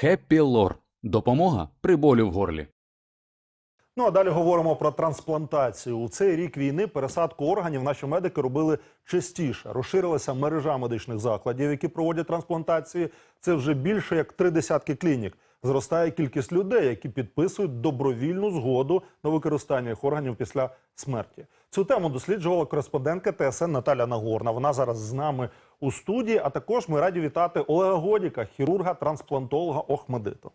Хеппі Лор. Допомога при болю в горлі. Ну а далі говоримо про трансплантацію. У цей рік війни пересадку органів наші медики робили частіше. Розширилася мережа медичних закладів, які проводять трансплантації. Це вже більше як три десятки клінік. Зростає кількість людей, які підписують добровільну згоду на використання їх органів після смерті. Цю тему досліджувала кореспондентка ТСН Наталя Нагорна. Вона зараз з нами у студії. А також ми раді вітати Олега Годіка, хірурга, трансплантолога Охмедиту.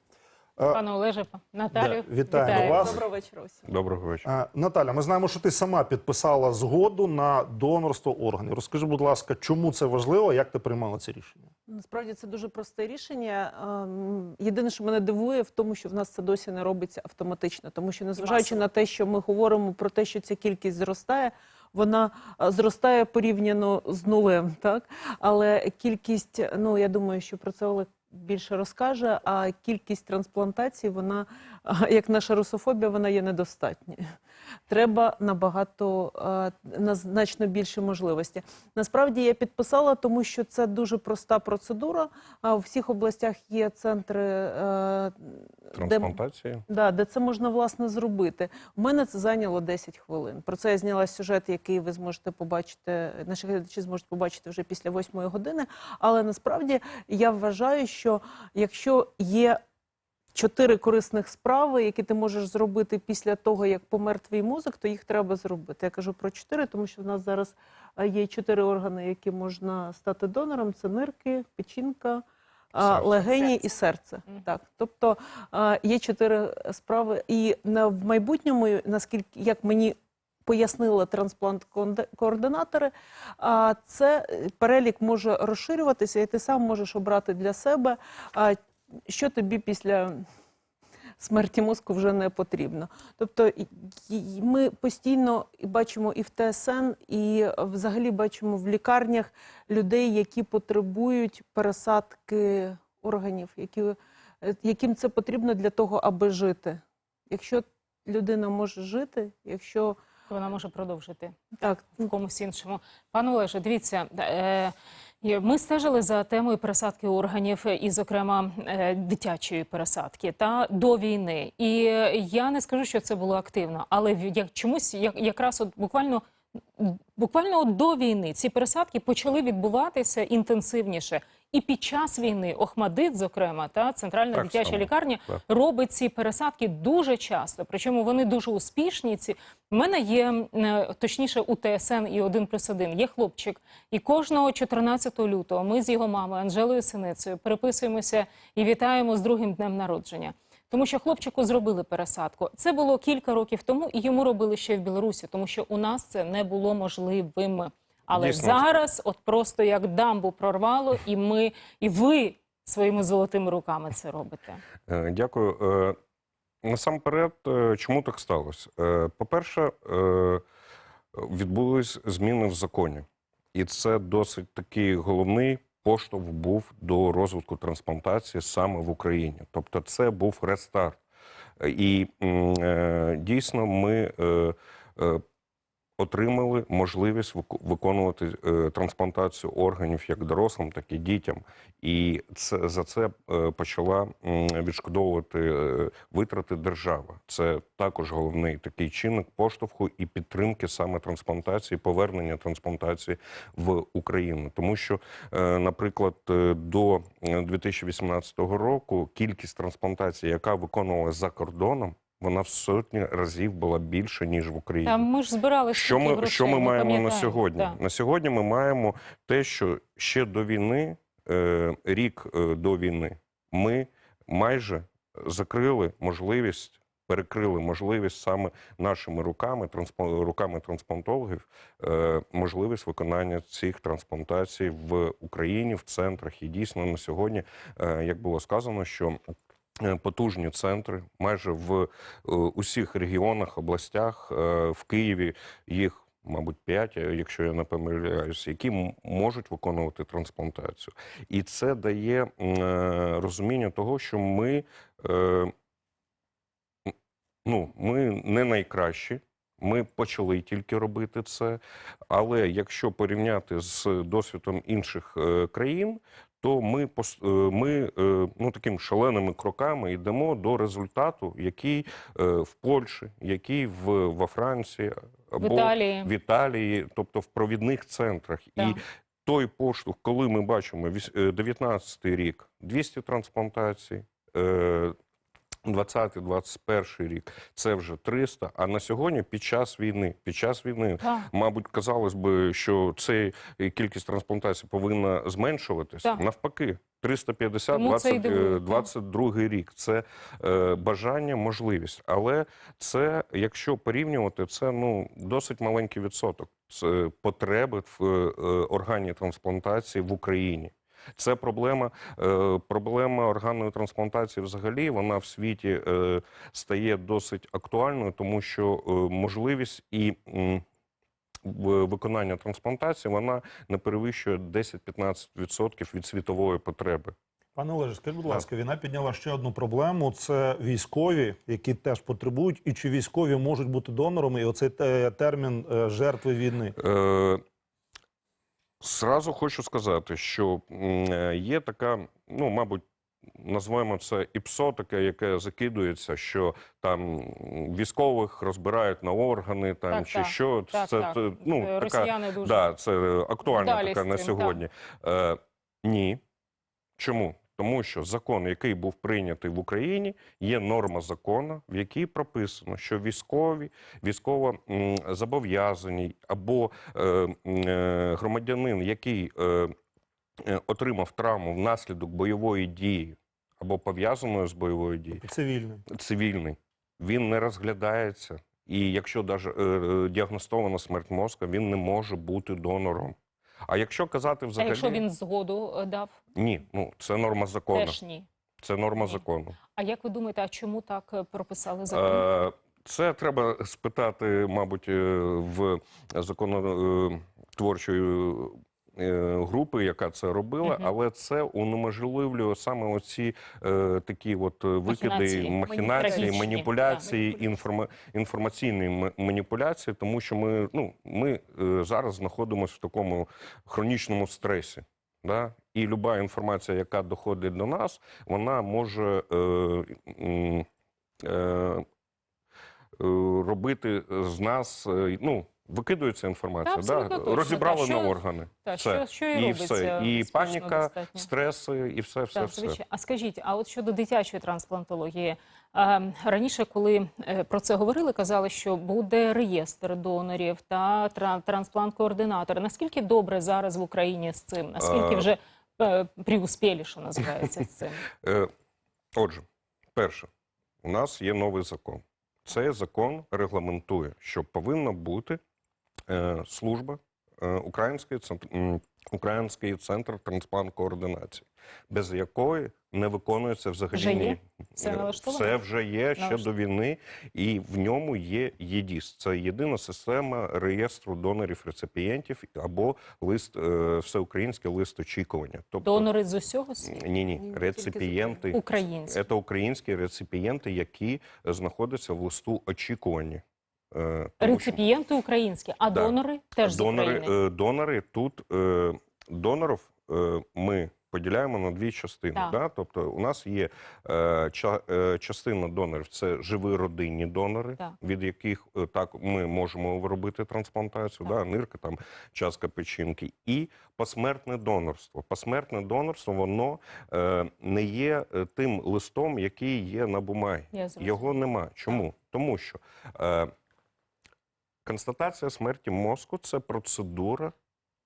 Пане Олеже, Наталю, Да, вітаю вас. Доброго вечора усім. Доброго вечора. Е, Наталя, ми знаємо, що ти сама підписала згоду на донорство органів. Розкажи, будь ласка, чому це важливо, як ти приймала це рішення? Насправді це дуже просте рішення. Ем, Єдине, що мене дивує, в тому, що в нас це досі не робиться автоматично, тому що незважаючи на те, що ми говоримо про те, що ця кількість зростає. Вона е, зростає порівняно з нулем, так але кількість, ну я думаю, що про це Олег більше розкаже. А кількість трансплантацій, вона як наша русофобія, вона є недостатньою. Треба набагато на значно більше можливості. Насправді я підписала, тому що це дуже проста процедура. А у всіх областях є центри, е, де, да, де це можна власне зробити. У мене це зайняло 10 хвилин. Про це я зняла сюжет, який ви зможете побачити. Наші глядачі зможуть побачити вже після 8 години. Але насправді я вважаю, що якщо є чотири корисних справи, які ти можеш зробити після того, як помер твій мозок, то їх треба зробити. Я кажу про чотири, тому що в нас зараз е, є чотири органи, які можна стати донором: це нирки, печінка. Серце. Легені Серце. і серце. Мгм. Так, тобто е, є чотири справи, і в майбутньому, наскільки як мені пояснили трансплант-координатори, це е, перелік може розширюватися, і ти сам можеш обрати для себе, що тобі після смерті мозку вже не потрібно. Тобто ми постійно бачимо і в ТСН, і взагалі бачимо в лікарнях людей, які потребують пересадки органів, які, е, яким це потрібно для того, аби жити. Якщо людина може жити, якщо вона може продовжити так, в комусь іншому. Пане Олеже, дивіться, е, ми стежили за темою пересадки органів, і, зокрема, е, дитячої пересадки та до війни. І я не скажу, що це було активно, але як чомусь як, якраз от буквально. Буквально до війни ці пересадки почали відбуватися інтенсивніше. І під час війни Охмадит, зокрема, та центральна Так дитяча само, лікарня так. робить ці пересадки дуже часто. Причому вони дуже успішні. Ці в мене є е, точніше у ТСН і 1 плюс 1 є хлопчик. І кожного 14 лютого ми з його мамою Анжелою Синицею переписуємося і вітаємо з другим днем народження. Тому що хлопчику зробили пересадку. Це було кілька років тому, і йому робили ще в Білорусі, тому що у нас це не було можливим. Але Дійсно. зараз, от просто як дамбу прорвало, і ми, і ви своїми золотими руками це робите. Е, Дякую. Е, Насамперед, е, чому так сталося? Е, По-перше, е, відбулись зміни в законі, і це досить такий головний поштовх був до розвитку трансплантації саме в Україні. Тобто, це був рестарт. Е, І е, дійсно ми. Отримали можливість виконувати е, трансплантацію органів як дорослим, так і дітям, і це за це е, почала відшкодовувати е, витрати держава. Це також головний такий чинник поштовху і підтримки саме трансплантації, повернення трансплантації в Україну. Тому що, наприклад, до е, 2018 року кількість трансплантацій, яка виконувалася за кордоном, вона в сотні разів була більше ніж в Україні. Там ми ж збирали Що ми, грошей, що ми маємо на сьогодні? Да. На сьогодні ми маємо те, що ще до війни, е, рік е, до війни, ми майже закрили можливість, перекрили можливість саме нашими руками, руками трансплантологів, е, можливість виконання цих трансплантацій в Україні, в центрах. І дійсно на сьогодні, е, як було сказано, що Потужні центри майже в е, усіх регіонах, областях, е, в Києві їх, мабуть, п'ять, е, якщо я не помиляюсь, які можуть виконувати трансплантацію. І це дає е, розуміння того, що ми, е, ну, ми не найкращі. Ми почали тільки робити це, але якщо порівняти з досвідом інших е, країн, то ми е, ми е, ну такими шаленими кроками йдемо до результату, який в Польщі, який в во Франції В або Італії. в Італії, тобто в провідних центрах. Так. І той поштовх, коли ми бачимо 19 рік 200 трансплантацій. Е, 20-21 рік це вже 300, а на сьогодні під час війни, під час війни, Так. мабуть, казалось би, що цей кількість трансплантацій повинна зменшуватись. Так. Навпаки, 350 Тому це і 20, дивує, е, 22 рік. Це е, бажання, можливість. Але це, якщо порівнювати, це ну досить маленький відсоток це потреби в е, е, органній трансплантації в Україні. Це проблема, е, проблема органної трансплантації взагалі. Вона в світі е, стає досить актуальною, тому що е, можливість і виконання трансплантації вона не перевищує 10-15% від світової потреби. Пане Олеже, скажіть, будь ласка, війна підняла ще одну проблему: це військові, які теж потребують, і чи військові можуть бути донорами, і оцей термін жертви війни. Е, Зразу хочу сказати, що е, є така, ну, мабуть, назвемо це ІПСО, таке, яке закидується, що там військових розбирають на органи, там Так, чи так. що. Так, це так. ну, Росіяни така, дуже да, це актуальна така на сьогодні. Е, ні. Чому? Тому що закон, який був прийнятий в Україні, є норма закону, в якій прописано, що військові, військово зобов'язані або е, е, громадянин, який е, е, отримав травму внаслідок бойової дії або пов'язаної з бойовою дією, Цивільний. цивільний, він не розглядається. І якщо навіть діагностована смерть мозка, він не може бути донором. А якщо казати А взагалі, якщо він згоду е, дав, ні, ну це норма закону. теж ні. Це норма Ні. закону. А як ви думаєте, а чому так е, прописали закон? Е, Це треба спитати, мабуть, е, в законотворчої е, групи, яка це робила, Мгм. але це унеможливлює саме оці е, такі от е, викиди, Махінації. махінації, маніпуляції, так. інформа, інформаційні м- маніпуляції, тому що ми, ну, ми е, зараз знаходимося в такому хронічному стресі. Да? І люба інформація, яка доходить до нас, вона може е, е, е, робити з нас, е, ну, викидується інформація, Та, да? розібрали та, на що- органи. Та, все. що, що і, І все. І паніка, достатньо. Стреси, і все, все, Так, все. А скажіть, а от щодо дитячої трансплантології, раніше, коли е, про це говорили, казали, що буде реєстр донорів та тра- трансплант-координатори. Наскільки добре зараз в Україні з цим? Наскільки вже е, привуспєлі, що називається з цим? Е, Отже, перше, у нас є новий закон. Цей закон регламентує, що повинна бути е, служба Український центр, Український центр трансплант координації, без якої не виконується взагалі Вже є? ні. Все Е. Все вже є ще до війни, і в ньому є ЄДІС. Це єдина система реєстру донорів реципієнтів або лист е, всеукраїнський лист очікування. Тобто Донори з усього світу? ні, ні, з реципієнти. Українські. Це українські реципієнти, які знаходяться в листу очікування. Е, тому Реципієнти українські, а Да. донори теж з донори, України? е, донори тут е, донорів е, ми поділяємо на дві частини. Так. Да? Тобто, у нас є е, ча, е, частина донорів це живі родинні донори, Так. від яких е, так ми можемо робити трансплантацію, Так. да? нирка, там частка печінки, і посмертне донорство. Посмертне донорство воно е, не є е, тим листом, який є на бумагі. Його нема. Чому? Тому що е, констатація смерті мозку це процедура,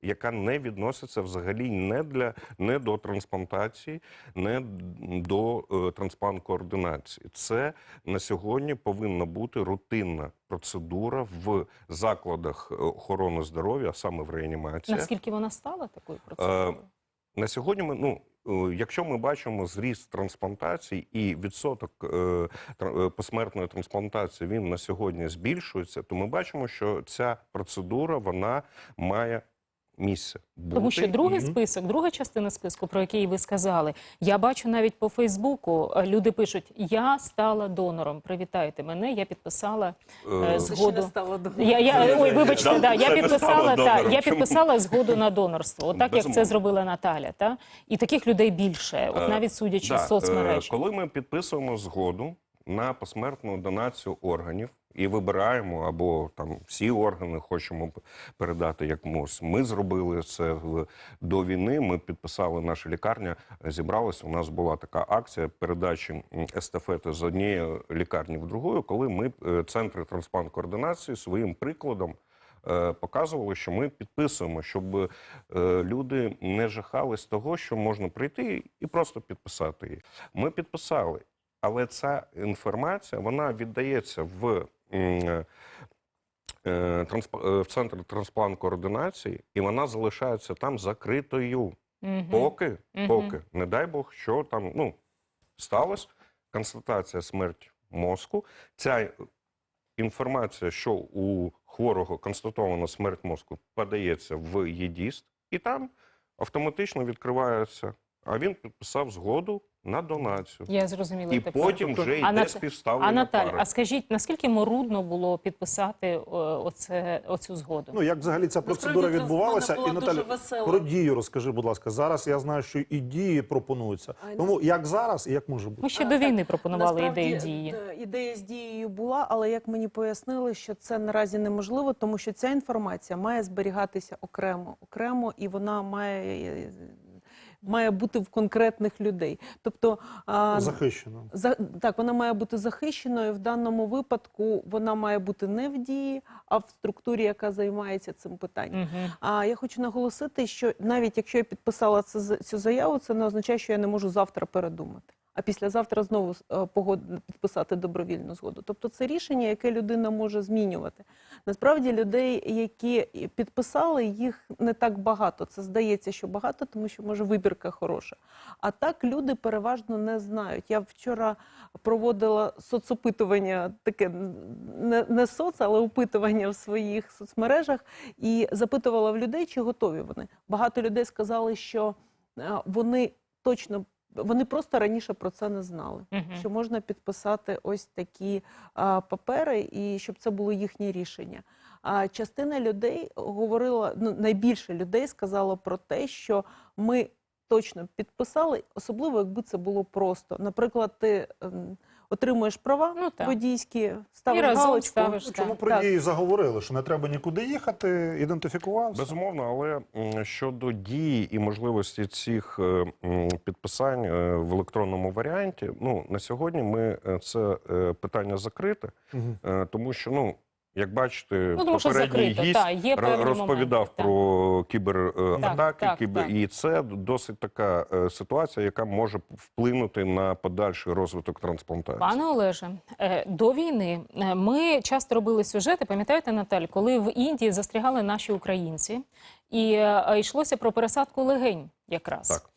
яка не відноситься взагалі не для не до трансплантації, не до е, трансплант-координації. Це на сьогодні повинна бути рутинна процедура в закладах е, охорони здоров'я, а саме в реанімації. Наскільки вона стала такою процедурою? На сьогодні ми ну. е, Якщо ми бачимо зріст трансплантацій і відсоток е, е, посмертної трансплантації він на сьогодні збільшується, то ми бачимо, що ця процедура вона має місце бути. Тому що другий Мгм. список, друга частина списку, про який ви сказали, я бачу навіть по Фейсбуку. е, Люди пишуть: Я стала донором. Привітайте мене. Я підписала Е, е, згоду. не стало до Я, я ой, вибачте, Да, да, я підписала та я підписала згоду на донорство. Отак як це зробила Наталя. Та і таких людей більше, от Е, навіть судячи да, з соцмереж. е, Коли ми підписуємо згоду на посмертну донацію органів і вибираємо, або там всі органи хочемо передати якомусь. Ми зробили це до війни. Ми підписали наша лікарня, зібралася. У нас була така акція передачі естафети з однієї лікарні в другу, коли ми е, центри трансплант координації своїм прикладом. е, Показували, що ми підписуємо, щоб е, люди не жахались того, що можна прийти і просто підписати її. Ми підписали, але ця інформація вона віддається в, е, трансп- е, в центр трансплант координації, і вона залишається там закритою. Мгм. Поки, поки, не дай Бог, що там ну, сталося, констатація смерть мозку. Ця інформація, що у хворого констатована смерть мозку, подається в ЄДІСТ, і там автоматично відкривається. А він підписав згоду на донацію. Я зрозуміла І тепер. потім вже йде Нат- співставлення А Наталь, пари. а скажіть, наскільки морудно було підписати е, оце, оцю згоду? Ну як взагалі ця процедура Насправді, відбувалася? І була Наталя, про дію розкажи, будь ласка. Зараз я знаю, що і дії пропонуються. А, Тому як зараз і як може бути? Ми ще А, до так, війни пропонували Насправді, ідею дії. е, Ідея з дією була, але як мені пояснили, що це наразі неможливо, тому що ця інформація має зберігатися окремо, окремо, і вона має, має бути в конкретних людей. Тобто а, Захищено. за, так, вона має бути захищеною. В даному випадку вона має бути не в дії, а в структурі, яка займається цим питанням. Угу. А я хочу наголосити, що навіть якщо я підписала це, з- цю заяву, це не означає, що я не можу завтра передумати. А післязавтра знову е, погод... підписати добровільну згоду. Тобто це рішення, яке людина може змінювати. Насправді людей, які підписали, їх не так багато. Це здається, що багато, тому що може вибірка хороша. А так люди переважно не знають. Я вчора проводила соцопитування, таке не, соц, але опитування в своїх соцмережах і запитувала в людей, чи готові вони. Багато людей сказали, що е, вони точно. Вони просто раніше про це не знали, Угу. що можна підписати ось такі а, папери, і щоб це було їхнє рішення. А частина людей говорила, ну найбільше людей сказало про те, що ми точно підписали, особливо якби це було просто. Наприклад, ти ем, отримуєш права Ну, так. водійські, ставиш І разом галочку. ставиш. Ну, Чому так. про Так. дії заговорили? Що не треба нікуди їхати, ідентифікувався? Безумовно, але м, щодо дії і можливості цих е, м, підписань е, в електронному варіанті, ну на сьогодні ми е, це е, питання закрите, Мгм. е, тому що ну. Як бачите, Ну, попередній гість та, є розповідав моменти, так. про кібератаки, Так, кібер... так. і це досить така е, ситуація, яка може вплинути на подальший розвиток трансплантації. Пане Олеже, е, до війни е, ми часто робили сюжети. Пам'ятаєте, Наталь, коли в Індії застрягали наші українці, і йшлося про пересадку легень, якраз. Так.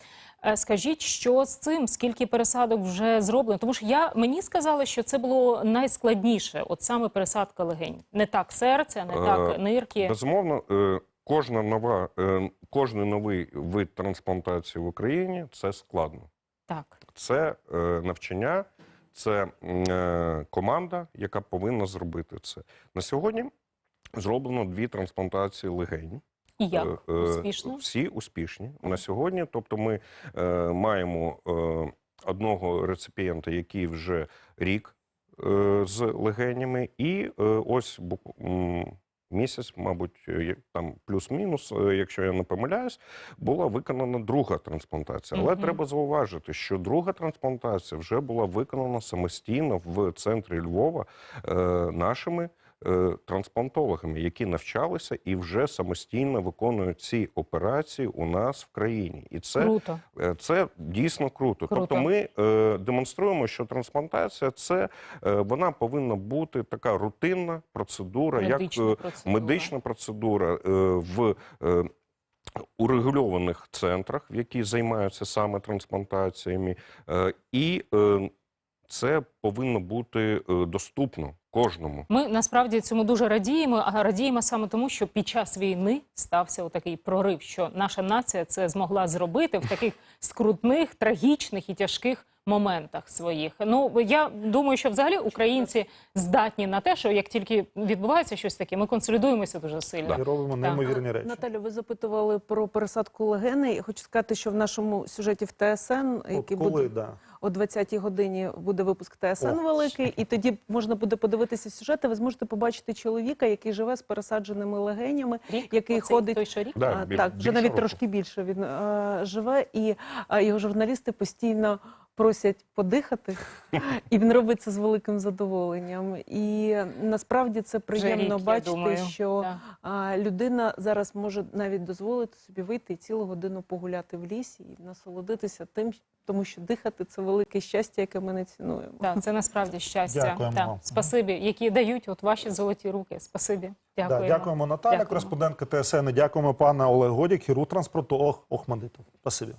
Е, Скажіть, що з цим, скільки пересадок вже зроблено? Тому що я мені сказали, що це було найскладніше, от саме пересадка легень. Не так серця, не Е, так нирки. Безумовно, е, кожна нова, кожний новий вид трансплантації в Україні це складно. Так. Це навчання, це команда, яка повинна зробити це. На сьогодні зроблено дві трансплантації легень. І як? Е, е, Успішно? Всі успішні на сьогодні. Тобто, ми е, маємо е, одного реципієнта, який вже рік е, з легенями, і е, ось місяць, мабуть, е, там плюс-мінус, якщо я не помиляюсь, була виконана друга трансплантація. Але Мгм. треба зауважити, що друга трансплантація вже була виконана самостійно в центрі Львова е, нашими трансплантологами, які навчалися і вже самостійно виконують ці операції у нас в країні. І це, Круто. е, це дійсно круто. Круто. Тобто, ми е, демонструємо, що трансплантація це е, вона повинна бути така рутинна процедура, Медична як е, процедура. медична процедура е, в. е, Урегульованих центрах, які займаються саме трансплантаціями, Е, і е, це повинно бути е, доступно кожному. Ми насправді цьому дуже радіємо, а радіємо саме тому, що під час війни стався такий прорив, що наша нація це змогла зробити в таких скрутних, трагічних і тяжких моментах своїх. Ну я думаю, що взагалі українці здатні на те, що як тільки відбувається щось таке, ми консолідуємося дуже сильно. І робимо неймовірні речі. Наталю, ви запитували про пересадку легени. Я Хочу сказати, що в нашому сюжеті в ТСН, От який коли, буде да. о 20-й годині, буде випуск ТСН О. великий, і тоді можна буде подивитися сюжети. Ви зможете побачити чоловіка, який живе з пересадженими легенями, Рік, який оцей ходить той, що рік. Да, А, біль- так, вже навіть року. трошки більше він е, живе, і е, його журналісти постійно просять подихати, і він робить це з великим задоволенням. І насправді це приємно рік, бачити, що Так. а, людина зараз може навіть дозволити собі вийти і цілу годину погуляти в лісі і насолодитися тим, тому що дихати це велике щастя, яке ми не цінуємо. Так, це насправді щастя. Дякуємо Так, спасибі, які дають от ваші золоті руки. Спасибі. Дякуємо. Да, дякуємо, Наталя, Дякуємо. кореспондентка ТСН. Дякуємо, пане Олег Годік, хірург транспорту Ох, Охмадитов. Спасибі.